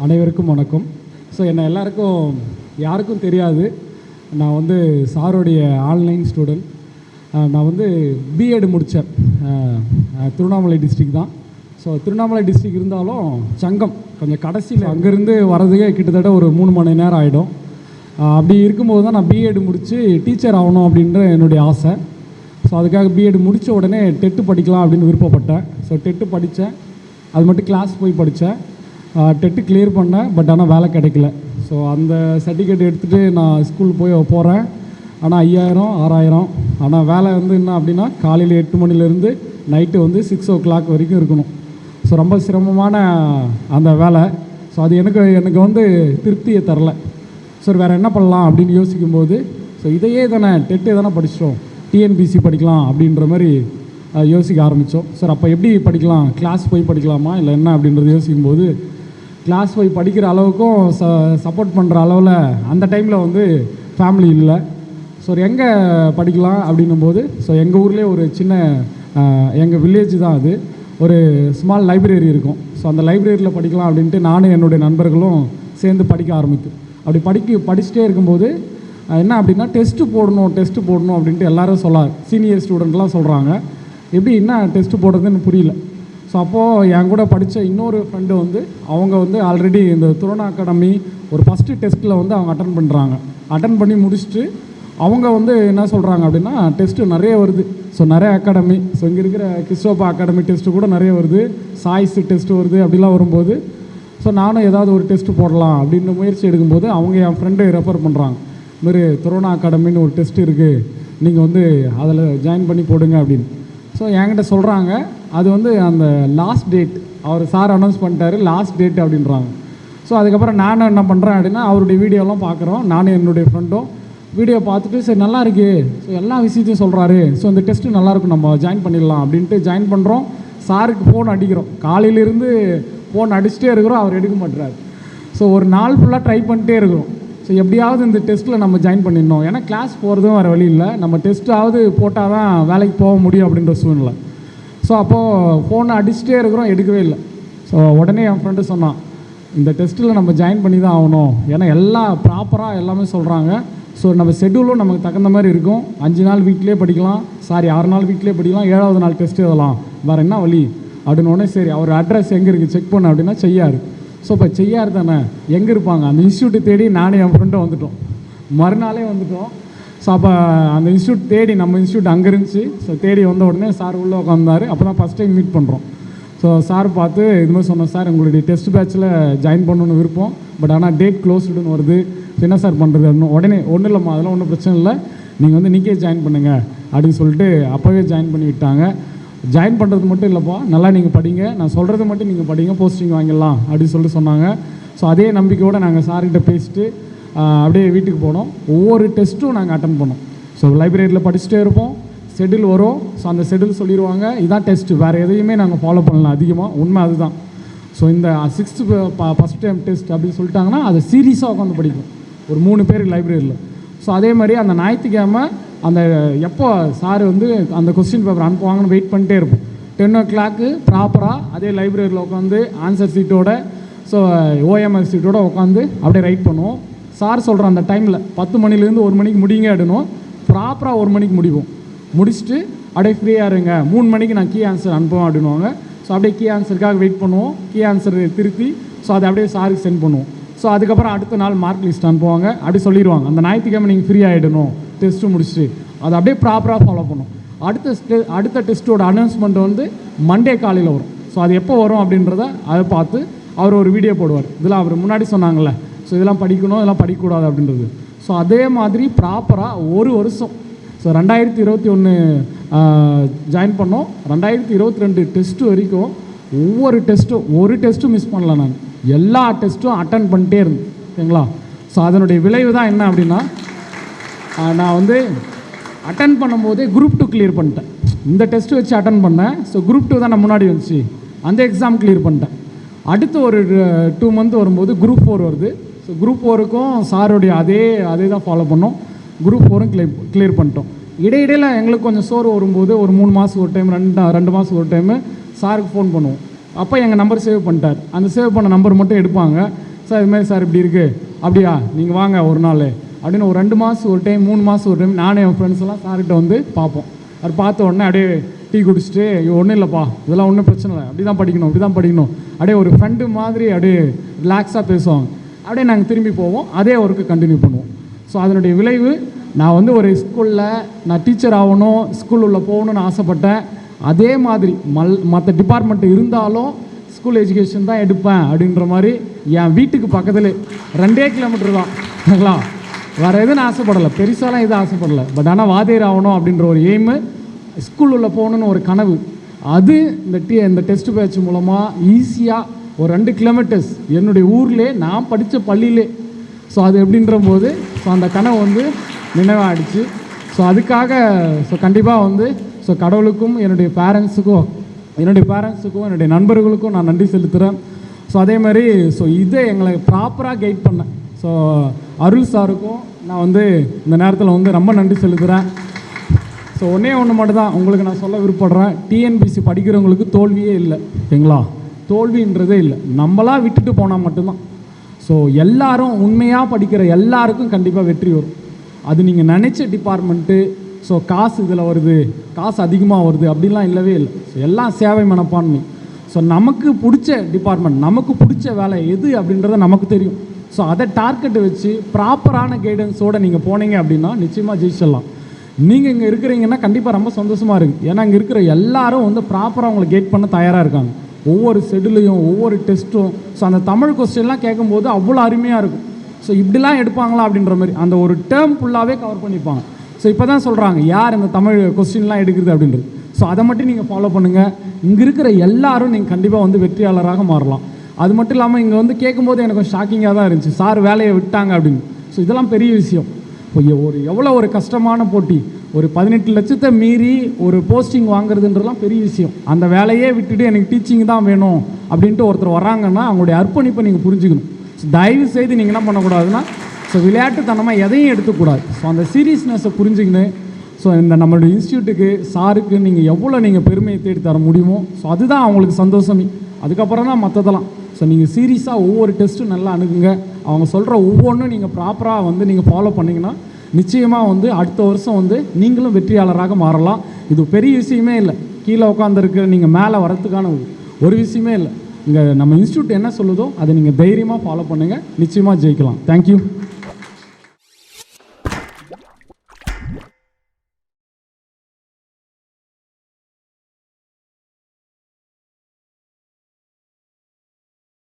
அனைவருக்கும் வணக்கம். ஸோ என்னை எல்லாருக்கும் யாருக்கும் தெரியாது. நான் வந்து சாருடைய ஆன்லைன் ஸ்டூடெண்ட். நான் வந்து பிஎட் முடித்தேன் திருவண்ணாமலை டிஸ்ட்ரிக் தான். ஸோ திருவண்ணாமலை டிஸ்ட்ரிக் இருந்தாலும் சங்கம். கொஞ்சம் கடைசியில் அங்கேருந்து வரதுக்கே கிட்டத்தட்ட ஒரு மூணு மணி நேரம் ஆகிடும் அப்படி இருக்கும்போது தான் நான் பிஎட் முடித்து டீச்சர் ஆகணும் அப்படின்ற என்னுடைய ஆசை. ஸோ அதுக்காக பிஎட் முடித்த உடனே டெட்டு படிக்கலாம் அப்படின்னு விருப்பப்பட்டேன். ஸோ டெட்டு படித்தேன். அது மட்டும் கிளாஸ் போய் படித்தேன். டெட்டு கிளியர் பண்ணேன் பட் ஆனால் வேலை கிடைக்கல. ஸோ அந்த சர்டிஃபிகேட் எடுத்துகிட்டு நான் ஸ்கூல் போய் போகிறேன் ஆனால் ஐயாயிரம் ஆறாயிரம். ஆனால் வேலை வந்து என்ன அப்படின்னா காலையில் எட்டு மணிலேருந்து நைட்டு வந்து சிக்ஸ் ஓ கிளாக் வரைக்கும் இருக்கணும். ஸோ ரொம்ப சிரமமான அந்த வேலை. ஸோ அது எனக்கு எனக்கு வந்து திருப்தியை தரல. ஸோ வேறு என்ன பண்ணலாம் அப்படின்னு யோசிக்கும்போது ஸோ இதையே தானே டெட்டு தானே படிச்சிட்டோம். டிஎன்பிசி படிக்கலாம் அப்படின்ற மாதிரி யோசிக்க ஆரம்பித்தோம் சார் அப்போ எப்படி படிக்கலாம்? கிளாஸ் போய் படிக்கலாமா? இல்லை என்ன அப்படின்றது யோசிக்கும்போது கிளாஸ் போய் படிக்கிற அளவுக்கும் ச சப்போர்ட் பண்ணுற அளவில் அந்த டைமில் வந்து ஃபேமிலி இல்லை. ஸோ எங்கே படிக்கலாம் அப்படின்னும் போது ஸோ எங்கள் ஊர்லேயே ஒரு சின்ன எங்கள் வில்லேஜ் தான் அது. ஒரு ஸ்மால் லைப்ரரி இருக்கும். ஸோ அந்த லைப்ரரியில் படிக்கலாம் அப்படின்ட்டு நானும் என்னுடைய நண்பர்களும் சேர்ந்து படிக்க ஆரம்பித்தோம் அப்படி படிக்க படிச்சுட்டே இருக்கும்போது என்ன அப்படின்னா டெஸ்ட்டு போடணும் டெஸ்ட்டு போடணும் அப்படின்ட்டு எல்லோரும் சொல்லார். சீனியர் ஸ்டூடெண்ட்லாம் சொல்கிறாங்க எப்படி என்ன டெஸ்ட்டு போடுறதுன்னு புரியல. ஸோ அப்போது என் கூட படித்த இன்னொரு ஃப்ரெண்டு வந்து அவங்க வந்து ஆல்ரெடி இந்த துரோனா அகாடமி ஒரு ஃபஸ்ட்டு டெஸ்ட்டில் வந்து அவங்க அட்டன் பண்ணுறாங்க அட்டன் பண்ணி முடிச்சுட்டு அவங்க வந்து என்ன சொல்கிறாங்க அப்படின்னா டெஸ்ட்டு நிறைய வருது. ஸோ நிறைய அகாடமி ஸோ இங்கே இருக்கிற கிறிஸ்டோபா அகாடமி டெஸ்ட்டு கூட நிறைய வருது. சாய்ஸு டெஸ்ட்டு வருது அப்படிலாம் வரும்போது ஸோ நானும் ஏதாவது ஒரு டெஸ்ட்டு போடலாம் அப்படின்னு முயற்சி எடுக்கும்போது அவங்க என் ஃப்ரெண்டு ரெஃபர் பண்ணுறாங்க இதுமாரி துரோனா அகாடமின்னு ஒரு டெஸ்ட் இருக்குது நீங்கள் வந்து அதில் ஜாயின் பண்ணி போடுங்க அப்படின்னு. ஸோ என்கிட்ட சொல்கிறாங்க அது வந்து அந்த லாஸ்ட் டேட் அவர் சார் அனௌன்ஸ் பண்ணிட்டாரு லாஸ்ட் டேட் அப்படின்றாங்க. ஸோ அதுக்கப்புறம் நானும் என்ன பண்ணுறேன் அப்படின்னா அவருடைய வீடியோலாம் பார்க்குறோம். நானும் என்னுடைய ஃப்ரெண்டும் வீடியோ பார்த்துட்டு சரி நல்லா இருக்கு. ஸோ எல்லா விஷயத்தையும் சொல்கிறாரு ஸோ இந்த டெஸ்ட்டு நல்லாயிருக்கும் நம்ம ஜாயின் பண்ணிடலாம் அப்படின்ட்டு ஜாயின் பண்ணுறோம் சாருக்கு ஃபோன் அடிக்கிறோம். காலையிலேருந்து ஃபோன் அடிச்சுட்டே இருக்கிறோம் அவர் எடுக்க மாட்டுறாரு ஸோ ஒரு நாள் ஃபுல்லாக ட்ரை பண்ணிட்டே இருக்கிறோம். ஸோ எப்படியாவது இந்த டெஸ்ட்டில் நம்ம ஜாயின் பண்ணிடணும். ஏன்னா கிளாஸ் போகிறதும் வேறு வழி இல்லை. நம்ம டெஸ்ட்டாவது போட்டால் தான் வேலைக்கு போக முடியும் அப்படின்ற சூழ்நிலை. ஸோ அப்போது ஃபோனை அடிச்சுட்டே இருக்கிறோம் எடுக்கவே இல்லை. ஸோ உடனே என் ஃப்ரெண்டு சொன்னான் இந்த டெஸ்ட்டில் நம்ம ஜாயின் பண்ணி தான் ஆகணும். ஏன்னா எல்லாம் ப்ராப்பராக எல்லாமே சொல்கிறாங்க ஸோ நம்ம ஷெட்யூலும் நமக்கு தகுந்த மாதிரி இருக்கும். அஞ்சு நாள் வீட்லேயே படிக்கலாம். சாரி ஆறு நாள் வீட்டிலே படிக்கலாம். ஏழாவது நாள் டெஸ்ட் எழுதலாம். வேறு என்ன வழி? அப்படின்னு சரி அவர் அட்ரஸ் எங்கே இருக்குது செக் பண்ண. அப்படின்னா செய்யாரு. ஸோ இப்போ செய்யார் தானே? எங்கே இருப்பாங்க? அந்த இன்ஸ்டியூட்டை தேடி நானும் என் ஃப்ரெண்டும் வந்துட்டோம். மறுநாளே வந்துட்டோம். ஸோ அப்போ அந்த இன்ஸ்டியூட் தேடி நம்ம இன்ஸ்டியூட் அங்கே இருந்துச்சு ஸோ தேடி வந்த உடனே சார் உள்ளே உட்காந்தாரு அப்போ தான் ஃபஸ்ட் டைம் மீட் பண்ணுறோம் ஸோ சார் பார்த்து இது மாதிரி சொன்னோம் சார் உங்களுடைய டெஸ்ட் பேட்ச்சில் ஜாயின் பண்ணணும்னு விருப்பம். பட் ஆனால் டேட் க்ளோஸ்டுன்னு வருது. என்ன சார் பண்ணுறது அப்படின்னு உடனே ஒன்றும் இல்லைம்மா அதெல்லாம் ஒன்றும் பிரச்சனை இல்லை. நீங்கள் வந்து நீக்கே ஜாயின் பண்ணுங்கள் அப்படின்னு சொல்லிட்டு அப்போவே ஜாயின் பண்ணி விட்டாங்க. ஜாயின் பண்ணுறது மட்டும் இல்லைப்பா நல்லா நீங்கள் படிங்க. நான் சொல்கிறது மட்டும் நீங்கள் படிங்க போஸ்டிங் வாங்கிடலாம். அப்படின்னு சொல்லிட்டு சொன்னாங்க. ஸோ அதே நம்பிக்கையோடு நாங்கள் சார்கிட்ட பேசிட்டு அப்படியே வீட்டுக்கு போனோம். ஒவ்வொரு டெஸ்ட்டும் நாங்கள் அட்டன் பண்ணோம். ஸோ லைப்ரரியில் படிச்சுட்டே இருப்போம். ஷெடியூல் வரும். ஸோ அந்த ஷெடியூல் சொல்லிடுவாங்க இதான் டெஸ்ட்டு வேறு எதையுமே நாங்கள் ஃபாலோ பண்ணலாம் அதிகமாக உண்மை அதுதான். ஸோ இந்த சிக்ஸ்த்து ஃபஸ்ட் டைம் டெஸ்ட் அப்படின்னு சொல்லிட்டாங்கன்னா அதை சீரியஸாக உட்காந்து படிக்கும். ஒரு மூணு பேர் லைப்ரரியில் ஸோ அதே மாதிரி அந்த ஞாயிற்றுக்கிழமை அந்த எப்போ சார் வந்து அந்த கொஸ்டின் பேப்பர் அனுப்புவாங்கன்னு வெயிட் பண்ணிட்டே இருப்போம். டென் ஓ கிளாக்கு ப்ராப்பராக அதே லைப்ரரியில் உட்காந்து ஆன்சர் சீட்டோட ஸோ ஓஎம்எஸ் சீட்டோட உட்காந்து அப்படியே ரைட் பண்ணுவோம். சார் சொல்கிறோம் அந்த டைமில் பத்து மணிலேருந்து ஒரு மணிக்கு முடியுங்க அப்படின்னும் ப்ராப்பராக ஒரு மணிக்கு முடிவோம் முடிச்சுட்டு அப்படியே ஃப்ரீயாக இருங்க. மூணு மணிக்கு நான் கீ ஆன்சர் அனுப்புவேன் அப்படின்னுவாங்க. ஸோ அப்படியே கீ ஆன்சருக்காக வெயிட் பண்ணுவோம். கீ ஆன்சர் திருத்தி ஸோ அதை அப்படியே சாருக்கு சென்ட் பண்ணுவோம். ஸோ அதுக்கப்புறம் அடுத்த நாள் மார்க் லிஸ்ட் அனுப்புவாங்க. அப்படி சொல்லிடுவாங்க. அந்த ஞாயிற்றுக்கிழமை நீங்கள் ஃப்ரீ ஆகிடணும் டெஸ்ட்டு முடிச்சுட்டு அதை அப்படியே ப்ராப்பராக ஃபாலோ பண்ணும். அடுத்த ஸ்டெ- அடுத்த டெஸ்ட்டோட அனௌன்ஸ்மெண்ட் வந்து மண்டே காலையில் வரும். ஸோ அது எப்போ வரும் அப்படின்றத அதை பார்த்து அவர் ஒரு வீடியோ போடுவார். இதில் அவர் முன்னாடி சொன்னாங்களே ஸோ இதெல்லாம் படிக்கணும் இதெல்லாம் படிக்கக்கூடாது அப்படின்றது. ஸோ அதே மாதிரி ப்ராப்பராக ஒரு வருஷம். ஸோ ரெண்டாயிரத்தி இருபத்தி ஒன்று ஜாயின் பண்ணோம். ரெண்டாயிரத்தி இருபத்தி ரெண்டு டெஸ்ட்டு வரைக்கும் ஒவ்வொரு டெஸ்ட்டும் ஒரு டெஸ்ட்டும் மிஸ் பண்ணல நான். எல்லா டெஸ்ட்டும் அட்டன் பண்ணிட்டே இருந்தேன். ஓகேங்களா ஸோ அதனுடைய விளைவு தான் என்ன அப்படின்னா நான் வந்து அட்டன் பண்ணும்போதே குரூப் டூ கிளியர் பண்ணிட்டேன். இந்த டெஸ்ட்டு வச்சு அட்டன் பண்ணேன். ஸோ குரூப் டூ தான் நான் முன்னாடி வந்துச்சு. அந்த எக்ஸாம் கிளியர் பண்ணிட்டேன். அடுத்து ஒரு டூ மந்த் வரும்போது குரூப் ஃபோர் வருது. ஸோ குரூப் ஃபோருக்கும் சாருடைய அதே அதே தான் ஃபாலோ பண்ணோம். குரூப் ஃபோரும் கிளியர் கிளியர் பண்ணிட்டோம். இடையிடையில் எங்களுக்கு கொஞ்சம் சோறு வரும்போது ஒரு மூணு மாதம் ஒரு டைம் ரெண்டு ரெண்டு மாதம் ஒரு டைமு சாருக்கு ஃபோன் பண்ணுவோம். அப்போ எங்கள் நம்பர் சேவ் பண்ணிட்டார். அந்த சேவ் பண்ண நம்பர் மட்டும் எடுப்பாங்க. சார் இதுமாதிரி சார் இப்படி இருக்குது அப்படியா? நீங்கள் வாங்க ஒரு நாள். அப்படின்னு ஒரு ரெண்டு மாதம் ஒரு டைம் மூணு மாதம் ஒரு டைம் நானும் என் ஃப்ரெண்ட்ஸ் எல்லாம் சார்கிட்ட வந்து பார்ப்போம். அவர் பார்த்த உடனே அப்படியே டீ குடிச்சிட்டு ஒன்றும் இல்லைப்பா. இதெல்லாம் ஒன்றும் பிரச்சனை இல்லை. அப்படி தான் படிக்கணும் அப்படி தான் படிக்கணும். அப்படியே ஒரு ஃப்ரெண்டு மாதிரி அப்படியே ரிலாக்ஸாக பேசுவாங்க. அப்படியே நாங்கள் திரும்பி போவோம். அதே ஒர்க்கு கண்டினியூ பண்ணுவோம். ஸோ அதனுடைய விளைவு நான் வந்து ஒரு ஸ்கூலில் நான் டீச்சர் ஆகணும் ஸ்கூல் உள்ள போகணும்னு ஆசைப்பட்டேன். அதே மாதிரி மல் மற்ற டிபார்ட்மெண்ட் இருந்தாலும் ஸ்கூல் எஜுகேஷன் தான் எடுப்பேன் அப்படின்ற மாதிரி என் வீட்டுக்கு பக்கத்தில் ரெண்டே கிலோமீட்டர் தான். ஓகேங்களா? வேறு எதுவும் ஆசைப்படலை. பெருசாலாம் எதுவும் ஆசைப்படலை. பட் ஆனால் வாத்தியார் ஆகணும் அப்படின்ற ஒரு எய்மு ஸ்கூல் உள்ள போகணுன்னு ஒரு கனவு. அது இந்த டி இந்த டெஸ்ட் பேட்ச் மூலமாக ஈஸியாக ஒரு ரெண்டு கிலோமீட்டர்ஸ் என்னுடைய ஊர்லே நான் படித்த பள்ளியிலே. ஸோ அது எப்படின்ற போது ஸோ அந்த கனவு வந்து நினைவாகிடுச்சு ஸோ அதுக்காக ஸோ கண்டிப்பாக வந்து ஸோ கடவுளுக்கும் என்னுடைய பேரண்ட்ஸுக்கும் என்னுடைய பேரண்ட்ஸுக்கும் என்னுடைய நண்பர்களுக்கும் நான் நன்றி செலுத்துகிறேன் ஸோ அதே மாதிரி ஸோ இதை எங்களை ப்ராப்பராக கைட் பண்ணேன். ஸோ அருள் சாருக்கும் நான் வந்து இந்த நேரத்தில் வந்து ரொம்ப நன்றி செலுத்துகிறேன் ஸோ ஒன்றே ஒன்று மட்டும் தான் உங்களுக்கு நான் சொல்ல விருப்பப்படுறேன். டிஎன்பிசி படிக்கிறவங்களுக்கு தோல்வியே இல்லை. ஓகேங்களா? தோல்வின்றதே இல்லை. நம்மளா விட்டுட்டு போனால் மட்டும்தான். ஸோ எல்லாரும் உண்மையாக படிக்கிற எல்லாருக்கும் கண்டிப்பாக வெற்றி வரும். அது நீங்கள் நினச்ச டிபார்ட்மெண்ட்டு ஸோ காசு இதில் வருது காசு அதிகமாக வருது அப்படின்லாம் இல்லவே இல்லை. ஸோ எல்லாம் சேவை மனப்பான்மை. ஸோ நமக்கு பிடிச்ச டிபார்ட்மெண்ட் நமக்கு பிடிச்ச வேலை எது அப்படின்றத நமக்கு தெரியும். ஸோ அதை டார்கெட்டை வச்சு ப்ராப்பரான கைடன்ஸோடு நீங்கள் போனீங்க அப்படின்னா நிச்சயமாக ஜெயிச்சிடலாம். நீங்கள் இங்கே இருக்கிறீங்கன்னா கண்டிப்பாக ரொம்ப சந்தோஷமாக இருக்குது ஏன்னா இங்கே இருக்கிற எல்லாரும் வந்து ப்ராப்பராக உங்களை கைட் பண்ண தயாராக இருக்காங்க. ஒவ்வொரு ஷெடியூலையும் ஒவ்வொரு டெஸ்ட்டும். ஸோ அந்த தமிழ் கொஸ்டின்லாம் கேட்கும்போது அவ்வளோ அருமையாக இருக்கும். ஸோ இப்படிலாம் எடுப்பாங்களா அப்படின்ற மாதிரி அந்த ஒரு டேர்ம் ஃபுல்லாகவே கவர் பண்ணிப்பாங்க. ஸோ இப்போ தான் சொல்கிறாங்க யார் இந்த தமிழ் கொஸ்டின்லாம் எடுக்கிறது அப்படின்றது. ஸோ அதை மட்டும் நீங்கள் ஃபாலோ பண்ணுங்கள் இங்கே இருக்கிற எல்லாரும் நீங்கள் கண்டிப்பாக வந்து வெற்றியாளராக மாறலாம். அது மட்டும் இல்லாமல் இங்கே வந்து கேட்கும்போது எனக்கு ஷாக்கிங்காக தான் இருந்துச்சு. சார் வேலையை விட்டாங்க அப்படின்னு. ஸோ இதெல்லாம் பெரிய விஷயம். இப்போ ஒரு எவ்வளோ ஒரு கஷ்டமான போட்டி. ஒரு பதினெட்டு லட்சத்தை மீறி ஒரு போஸ்டிங் வாங்குறதுன்றதுலாம் பெரிய விஷயம். அந்த வேலையே விட்டுட்டு எனக்கு டீச்சிங் தான் வேணும் அப்படின்ட்டு ஒருத்தர் வராங்கன்னா அவங்களுடைய அர்ப்பணிப்பை நீங்கள் புரிஞ்சுக்கணும். ஸோ தயவு செய்து நீங்கள் என்ன பண்ணக்கூடாதுன்னா ஸோ விளையாட்டுத்தனமாக எதையும் எடுத்துக்கூடாது. ஸோ அந்த சீரியஸ்னஸை புரிஞ்சுக்கின்னு ஸோ இந்த நம்மளுடைய இன்ஸ்டியூட்டுக்கு சாருக்கு நீங்கள் எவ்வளோ நீங்கள் பெருமையை தேடி தர முடியுமோ ஸோ அதுதான் அவங்களுக்கு சந்தோஷமே. அதுக்கப்புறம் தான் மற்றதெல்லாம் ஸோ நீங்கள் சீரியஸாக ஒவ்வொரு டெஸ்ட்டும் நல்லா அணுகுங்க. அவங்க சொல்கிற ஒவ்வொன்றும் நீங்கள் ப்ராப்பராக வந்து நீங்கள் ஃபாலோ பண்ணிங்கன்னா நிச்சயமாக வந்து அடுத்த வருஷம் வந்து நீங்களும் வெற்றியாளராக மாறலாம். இது பெரிய விஷயமே இல்லை. கீழே உட்காந்துருக்க நீங்கள் மேலே வரத்துக்கான ஒரு- ஒரு விஷயமே இல்லை. இங்கே நம்ம இன்ஸ்டியூட் என்ன சொல்லுதோ அதை நீங்கள் தைரியமாக ஃபாலோ பண்ணுங்கள் நிச்சயமாக ஜெயிக்கலாம். தேங்க்யூ